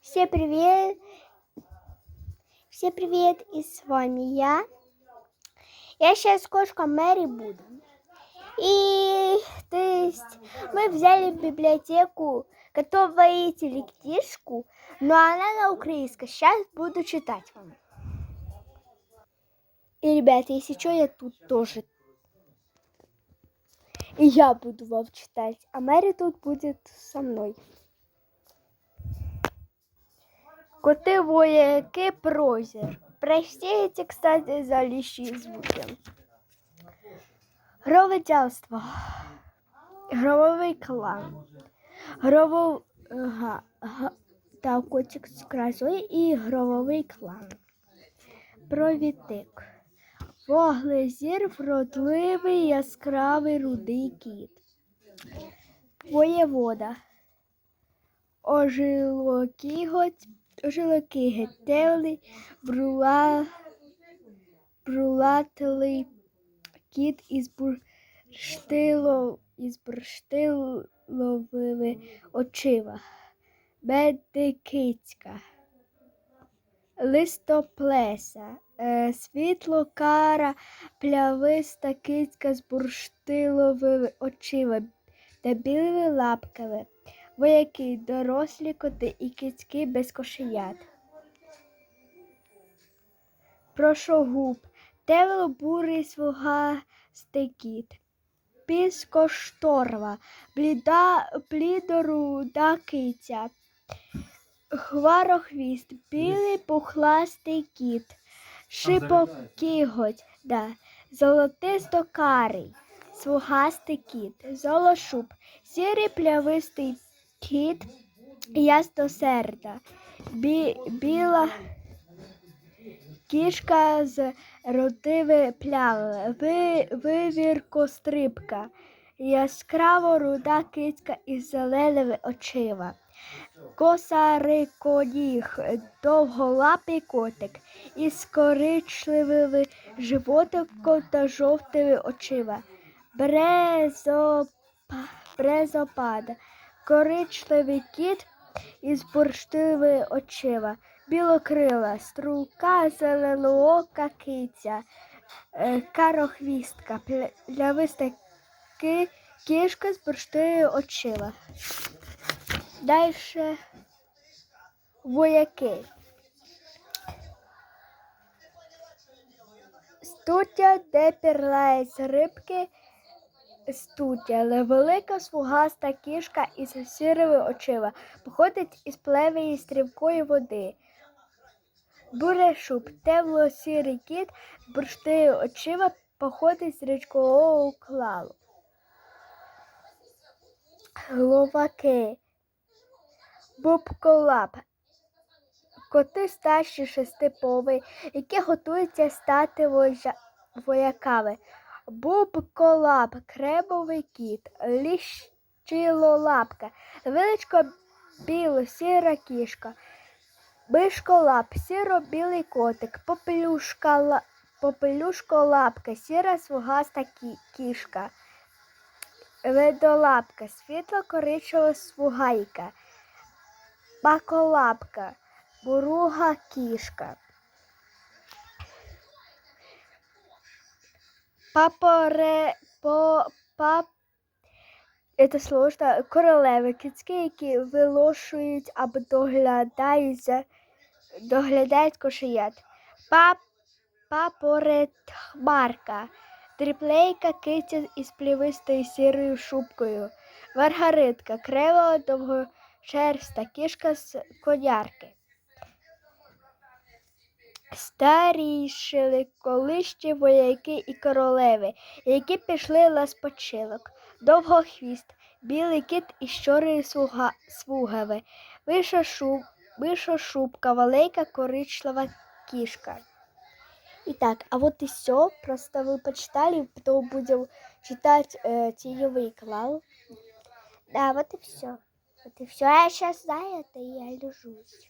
Всем привет! Всем привет! И с вами я. Я сейчас кошка Мэри буду. И то есть мы взяли библиотеку готовите книжку, но она на украинском. Сейчас буду читать вам. И, ребята, если что, я тут тоже. И я буду вам читать, а Мэри тут будет со мной. Коти вояки прозір. Простите, кстати, за лишні звуки. Гроводялство. Грововий клан. Гровов... Га... Га... Та котик з і грововий клан. Провітик. Воглезір вродливий яскравий рудий кіт. Воєвода. Ожилокіготь, ожилокігетелий, брула, брулателий кіт із бурштило, із бурштиловими очима. Медикицька. Листоплеса, е, світло-кара, плявиста кицька з бурштиловими очима та білими лапками, вояки, дорослі коти і кицьки без кошенят. Прошогуб, темно-бурий слугастий кіт, піскошторва, бліда, блідоруда киця, хварохвіст, білий пухластий кіт, шипокіготь, да, золотисто-карий, слугастий кіт, золошуб, сірий плявистий кіт, ястосерда, бі, біла кішка з родиви плявами, ви, вивіркострибка, яскраво руда кицька із зеленими очима. Косариконіг, довголапий котик із коричневими животиком та жовтими очима. Брезопа, брезопада, коричневий кіт із бурштивими очима. Білокрила, струка, зеленоока киця, е, карохвістка, плявиста кішка з бурштивими очима. Дальше вояки. Стутя, де пірлають рибки, стутя, але велика смугаста кішка із сірими очима, походить із плевої стрімкої води. Бурешуб, темно-сірий кіт, з очима, походить з річкового клалу. Гловаки. Бубколап. Коти старші шести пови, які готуються стати вожа- вояками. Бубколап, кремовий кіт, ліщилолапка, величко біло-сіра кішка, мишколап, сіро-білий котик, попелюшка, ла- попелюшколапка, сіра смугаста кі- кішка, ведолапка, світло-коричнева смугайка. Баколапка, буруга кішка. Папоре, по, пап, це сложно, королеви, кицьки, які вилошують або доглядають, за, доглядають кошенят. Пап, папоретхмарка, тріплейка киця із плівистою сірою шубкою. Маргаритка, крева довго шерста кішка з конярки Старішили колишні вояки і королеви, які пішли на спочинок. Довгохвіст, білий кіт із чорною слуга, слугами, виша, шуб, виша шубка, велика коричнева кішка. Итак, а вот и все. Просто вы почитали, потом будем читать э, теневый клал. Да, вот и все. Вот и все. А я сейчас занята, и я лежусь.